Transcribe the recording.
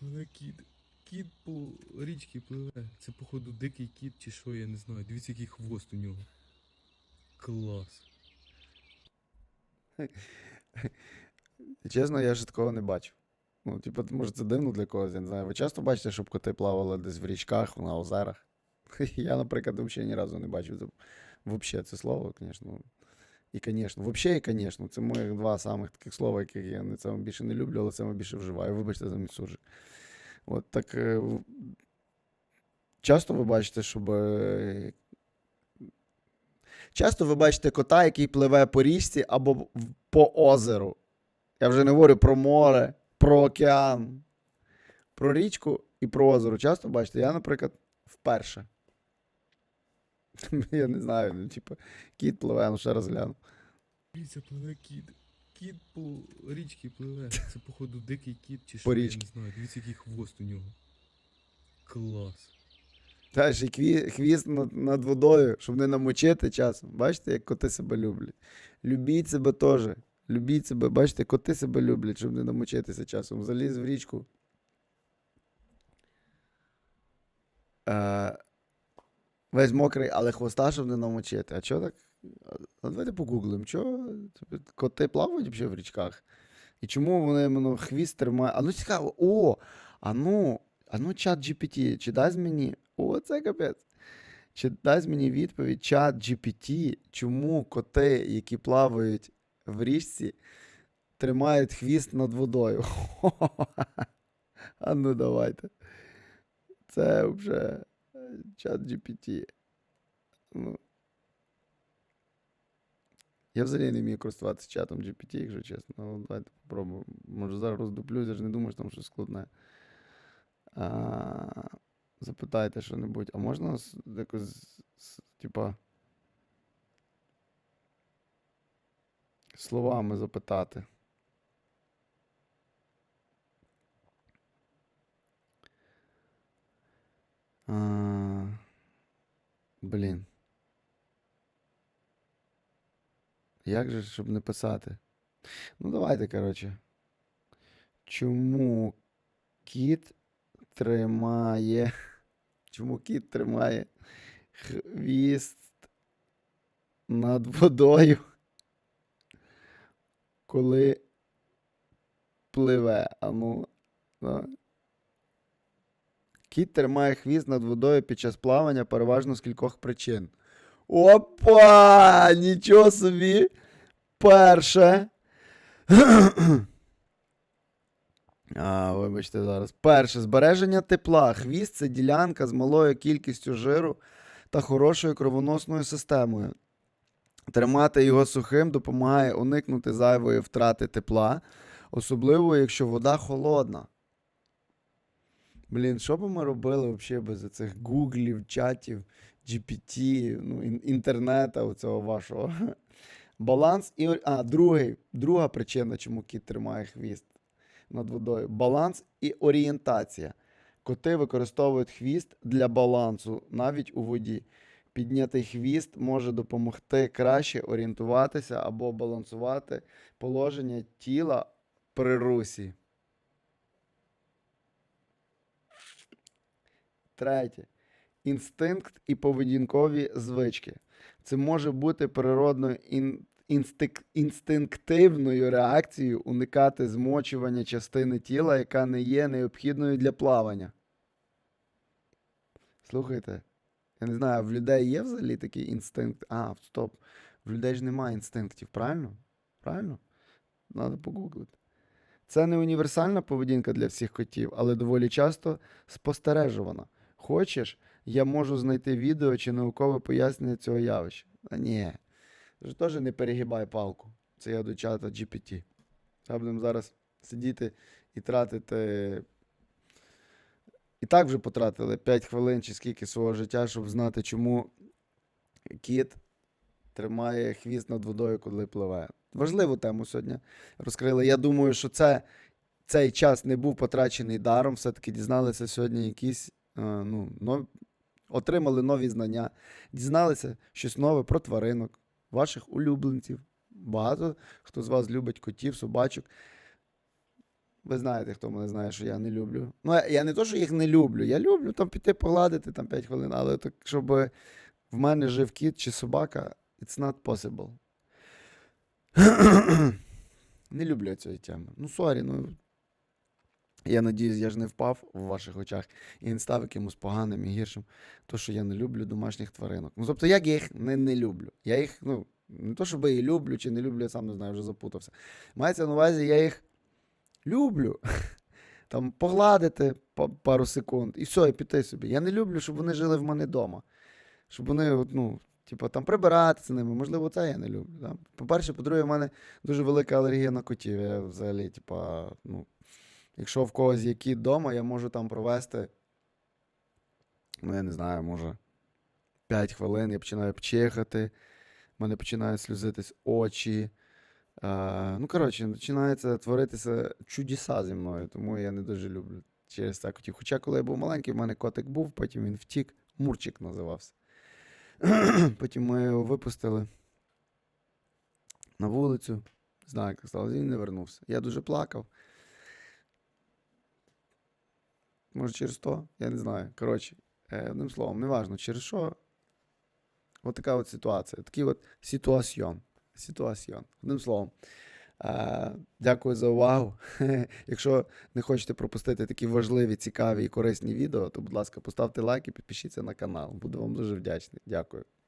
Пливе кіт. Кіт по річці пливе. Це, походу, дикий кіт чи що, я не знаю. Дивіться, який хвост у нього. Клас. Чесно, я ж такого не бачив. Ну, типу, може, це дивно для когось, я не знаю. Ви часто бачите, щоб коти плавали десь в річках, на озерах? Я, наприклад, взагалі ні разу не бачив. Взагалі, це слово, звісно. І, звісно, взагалі, і, звісно, це моїх два самих таких слова, яких я не саме більше не люблю, але саме більше вживаю. Вибачте за мій суржик. От так. е, Часто ви бачите, щоб. е, Часто ви бачите кота, який пливе по річці або по озеру. Я вже не говорю про море, про океан, про річку і про озеро. Часто бачите, я, наприклад, вперше. Я не знаю, ну, типу, кіт пливе, ну ще раз гляну. Дивіться, пливе кіт. Кіт по річці пливе. Це, походу, дикий кіт чи що, По я не знаю. Дивіться, який хвост у нього. Клас. Та ще й хві- хвіст над, над водою, щоб не намочити часом. Бачите, як коти себе люблять. Любіть себе теж. Любіть себе, бачите, коти себе люблять, щоб не намочитися часом. Заліз в річку. Е, весь мокрий, але хвоста, щоб не намочити. А чого так? А давайте погуглимо, чого коти плавають взагалі в річках? І чому вони іменно хвіст тримають? А ну цікаво, о! А ну, а ну чат GPT, чи дасть мені. О, це капець. Чи дасть мені відповідь чат GPT, чому коти, які плавають в річці, тримають хвіст над водою? А ну давайте. Це вже чат GPT. Ну. Я взагалі не вмію користуватися чатом GPT, якщо чесно. Ну, давайте попробуємо. Може зараз роздуплюсь, я ж не думаю, що там щось складне. А, запитайте що-небудь. А можна якось, типа, словами запитати? А, блін. Як же, щоб не писати? Ну, давайте, коротше. Чому кіт тримає. Чому кіт тримає хвіст над водою, коли пливе? А ну, да. Кіт тримає хвіст над водою під час плавання переважно з кількох причин. Опа! Нічого собі! Перше. А, вибачте зараз. Перше, збереження тепла. Хвіст це ділянка з малою кількістю жиру та хорошою кровоносною системою. Тримати його сухим допомагає уникнути зайвої втрати тепла, особливо якщо вода холодна. Блін, що би ми робили взагалі без цих гуглів, чатів, GPT, ну, ін- інтернету оцього вашого. Баланс і. А, другий, друга причина, чому кіт тримає хвіст над водою. Баланс і орієнтація. Коти використовують хвіст для балансу навіть у воді. Піднятий хвіст може допомогти краще орієнтуватися або балансувати положення тіла при русі. Третє. Інстинкт і поведінкові звички. Це може бути природною ін... інстик... інстинктивною реакцією уникати змочування частини тіла, яка не є необхідною для плавання. Слухайте, я не знаю, в людей є взагалі такий інстинкт. А, стоп. В людей ж немає інстинктів, правильно? Правильно? Треба погуглити. Це не універсальна поведінка для всіх котів, але доволі часто спостережувана. Хочеш, я можу знайти відео чи наукове пояснення цього явища. А ні. Ти теж не перегибай палку. Це я до чата GPT. Та будемо зараз сидіти і тратити. І так вже потратили 5 хвилин чи скільки свого життя, щоб знати, чому кіт тримає хвіст над водою, коли пливе. Важливу тему сьогодні розкрили. Я думаю, що це, цей час не був потрачений даром. Все-таки дізналися сьогодні якісь, ну, нов... отримали нові знання, дізналися щось нове про тваринок, ваших улюбленців. Багато хто з вас любить котів, собачок. Ви знаєте, хто мене знає, що я не люблю. Ну, я, я не то, що їх не люблю. Я люблю там піти погладити там 5 хвилин, але так, щоб в мене жив кіт чи собака, it's not possible. не люблю цієї теми. Ну, сорі, ну. Я надіюсь, я ж не впав в ваших очах і не став якимось поганим і гіршим. То, що я не люблю домашніх тваринок. Ну, тобто, як я їх не, не люблю. Я їх, ну, не то, щоб їх люблю чи не люблю, я сам не знаю, вже запутався. Мається на увазі, я їх люблю. Там погладити пару секунд і все, і піти собі. Я не люблю, щоб вони жили в мене вдома. Щоб вони, ну, типу, там прибирати з ними. Можливо, це я не люблю. По-перше, по-друге, в мене дуже велика алергія на котів. Я взагалі, типа, ну, якщо в когось є кіт вдома, я можу там провести. Ну, я не знаю, може 5 хвилин, я починаю пчихати, в мене починають сльозитись очі. Е, ну, коротше, починається творитися чудеса зі мною, тому я не дуже люблю через це котів. Хоча, коли я був маленький, в мене котик був, потім він втік, Мурчик називався. потім ми його випустили на вулицю. Знаю, як сталося, він не вернувся. Я дуже плакав. Може, через то? Я не знаю. Коротше, е, одним словом, неважно, через що. От така от ситуація. Такий от ситуаціон. Ситуаціон. Одним словом. Е, дякую за увагу. Якщо не хочете пропустити такі важливі, цікаві і корисні відео, то, будь ласка, поставте лайк і підпишіться на канал. Буду вам дуже вдячний. Дякую.